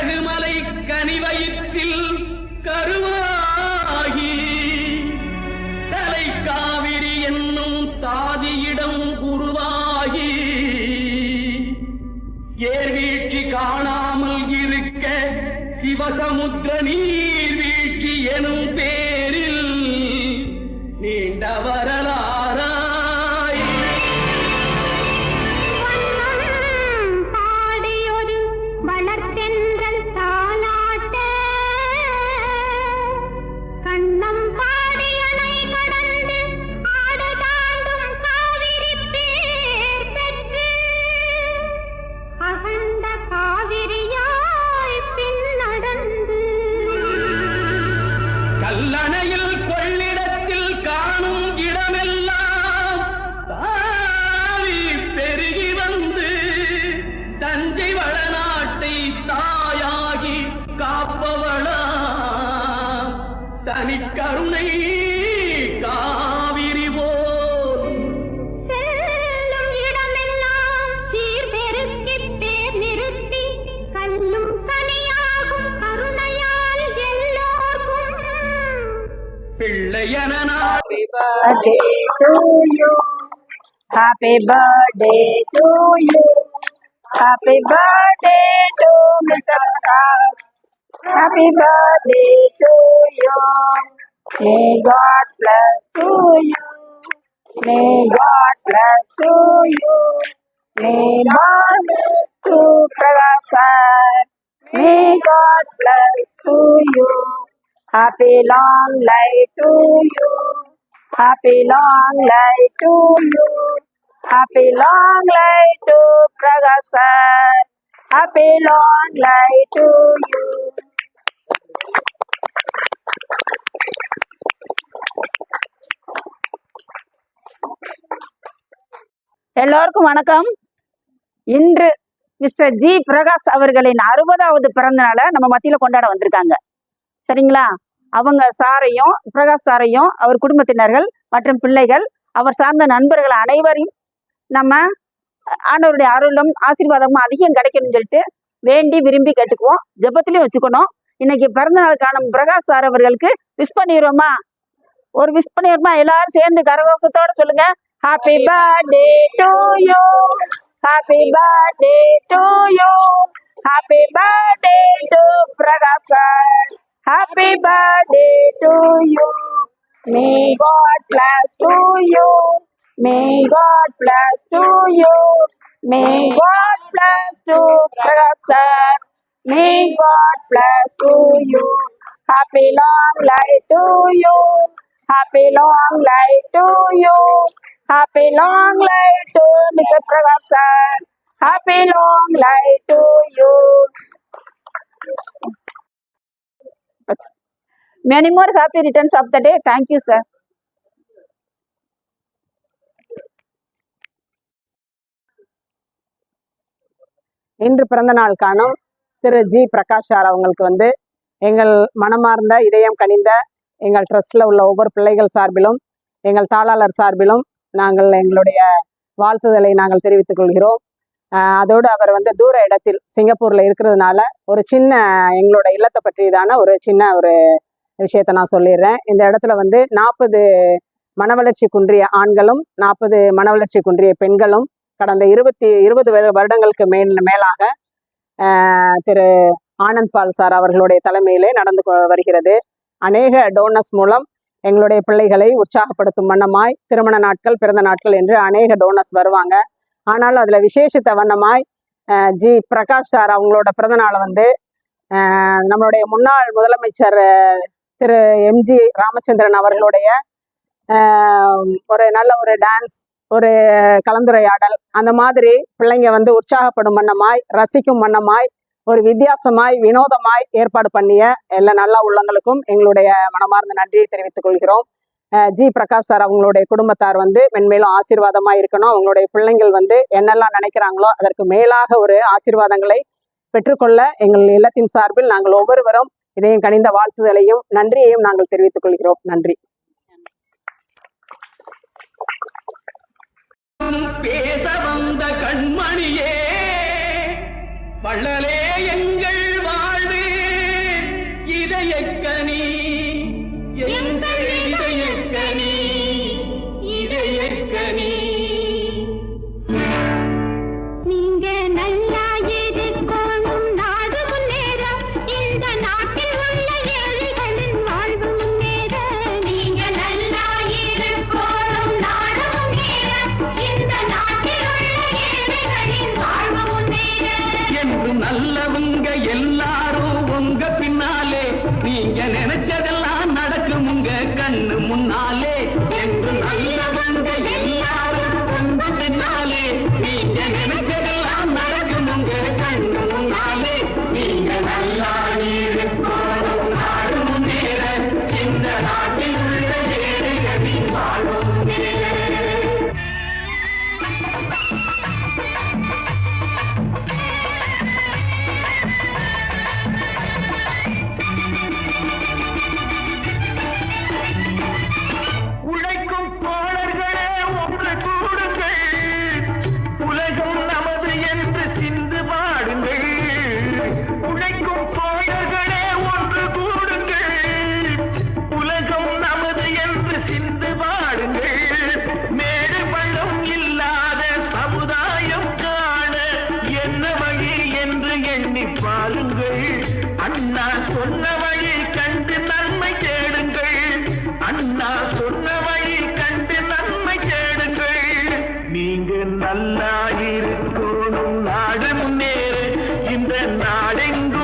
கழுகுமலை கனிவயிற்றில் கருவாகி தலை காவிரி என்னும் தாதியிடம் உருவாகி ஏர்வீழ்ச்சி காணாமல் இருக்க சிவசமுத்திர நீர் வீழ்ச்சி எனும் பேரில் நீண்ட வரலாறாய் கல்லணையில் birthday to you. Happy birthday to you. Happy birthday to Mr. Prakash. Happy birthday to you. May God bless to you. May God bless to you. May God bless to sir. May God bless to you. Happy long life to you. Happy long life to you. Happy long life to Prakash. Happy long life to you. எல்லோருக்கும் வணக்கம் இன்று mister G Prakash அவர்களின் அறுபதாவது பிறந்த நாளை நம்ம மத்தியில கொண்டாட வந்திருக்காங்க சரிங்களா அவங்க சாரையும் பிரகாஷ் சாரையும் அவர் குடும்பத்தினர்கள் மற்றும் பிள்ளைகள் அவர் சார்ந்த நண்பர்கள் அனைவரையும் நம்ம ஆண்டவருடைய அருளும் ஆசீர்வாதமும் அதிகம் கிடைக்கணும்னு சொல்லிட்டு வேண்டி விரும்பி கேட்டுக்குவோம். ஜெபத்திலையும் வச்சுக்கணும். இன்னைக்கு பிறந்த நாள் காணும் பிரகாஷ் சார் அவர்களுக்கு விஷ் பண்ணிடுறோமா? ஒரு விஷ் பண்ணிடுறோமா? எல்லாரும் சேர்ந்து கரகோஷத்தோட சொல்லுங்க. Happy birthday to you happy birthday to you happy birthday to Prakash sir. birthday to you. May God bless to you. May God bless to you. May God bless to Prasad. May God bless to you. Happy long life to you. Happy long life to you. Happy long life to Mr. Prasad. Happy long life to you. Many more happy returns of the day thank you sir இன்று பிறந்த நாள் காணும் திரு G Prakash sir அவங்களுக்கு வந்து எங்கள் மனமார்ந்த இதயம் கனிந்த எங்கள் ட்ரஸ்டில் உள்ள ஒவ்வொரு பிள்ளைகள் சார்பிலும் எங்கள் தாளாளர் சார்பிலும் நாங்கள் எங்களுடைய வாழ்த்துதலை நாங்கள் தெரிவித்துக் கொள்கிறோம். அதோடு அவர் வந்து தூர இடத்தில் சிங்கப்பூரில் இருக்கிறதுனால ஒரு சின்ன எங்களோட இல்லத்தை பற்றியதான ஒரு சின்ன ஒரு விஷயத்தை நான் சொல்லிடுறேன். இந்த இடத்துல வந்து நாற்பது மனவளர்ச்சி குன்றிய ஆண்களும் நாற்பது மனவளர்ச்சி குன்றிய பெண்களும் கடந்த இருபத்தி இருபது வருடங்களுக்கு மேல் மேலாக திரு ஆனந்த் பால் சார் அவர்களுடைய தலைமையிலே நடந்து கொ- வருகிறது. அநேக டோனஸ் மூலம் எங்களுடைய பிள்ளைகளை உற்சாகப்படுத்தும் வண்ணமாய் திருமண நாட்கள் பிறந்த நாட்கள் என்று அநேக டோனஸ் வருவாங்க. ஆனாலும் அதில் விசேஷித்த வண்ணமாய் ஜி பிரகாஷ் சார் அவங்களோட பிறந்தநாளை வந்து நம்மளுடைய முன்னாள் முதலமைச்சர் திரு எம்ஜி ராமச்சந்திரன் அவர்களுடைய ஒரு நல்ல ஒரு டான்ஸ் ஒரு கலந்துரையாடல் அந்த மாதிரி பிள்ளைங்க வந்து உற்சாகப்படும் வண்ணமாய் ரசிக்கும் வண்ணமாய் ஒரு வித்தியாசமாய் வினோதமாய் ஏற்பாடு பண்ணிய எல்லா நல்ல உள்ளங்களுக்கும் எங்களுடைய மனமார்ந்த நன்றியை தெரிவித்துக் கொள்கிறோம். ஜி பிரகாஷ் சார் அவங்களுடைய குடும்பத்தார் வந்து மென்மேலும் ஆசீர்வாதமா இருக்கணும். அவங்களுடைய பிள்ளைங்கள் வந்து என்னெல்லாம் நினைக்கிறாங்களோ அதற்கு மேலாக ஒரு ஆசீர்வாதங்களை பெற்றுக்கொள்ள எங்கள் இல்லத்தின் சார்பில் நாங்கள் ஒவ்வொருவரும் இதையும் கனிந்த வாழ்த்துதலையும் நன்றியையும் நாங்கள் தெரிவித்துக் கொள்கிறோம். நன்றி. பேச வந்த கண்மணியே வள்ளலே என் நாளே நீங்கள் நல்லா இருக்கும் நாடு முன்னேற இந்த நாட்டில் இந்த நாடெங்கும்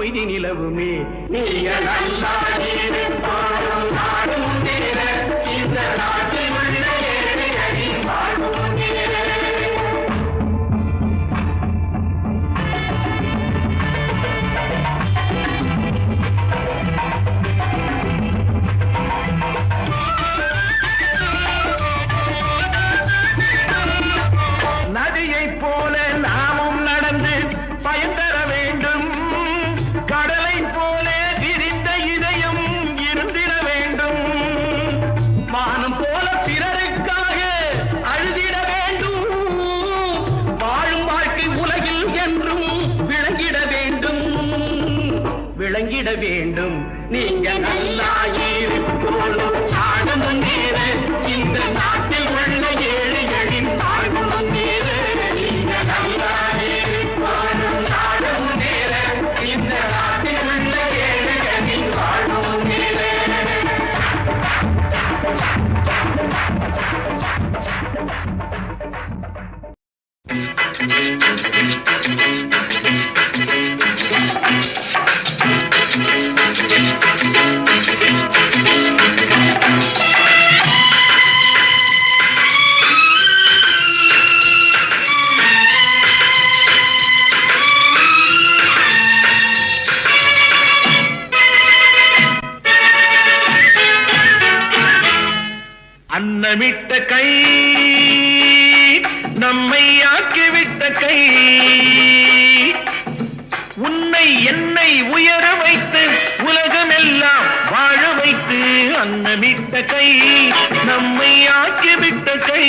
அமைதி நிலவுமே. நீ நல்லா திட வேண்டும். நீங்க நல்லா இருக்கணும் சாடணும் நேர இந்த நாட்டு அன்னமிட்ட கை நம்மை ஆக்கிவிட்ட கை. உன்னை என்னை உயர வைத்து உலகமெல்லாம் வாழ வைத்து அன்னமிட்ட கை நம்மை ஆக்கிவிட்ட கை.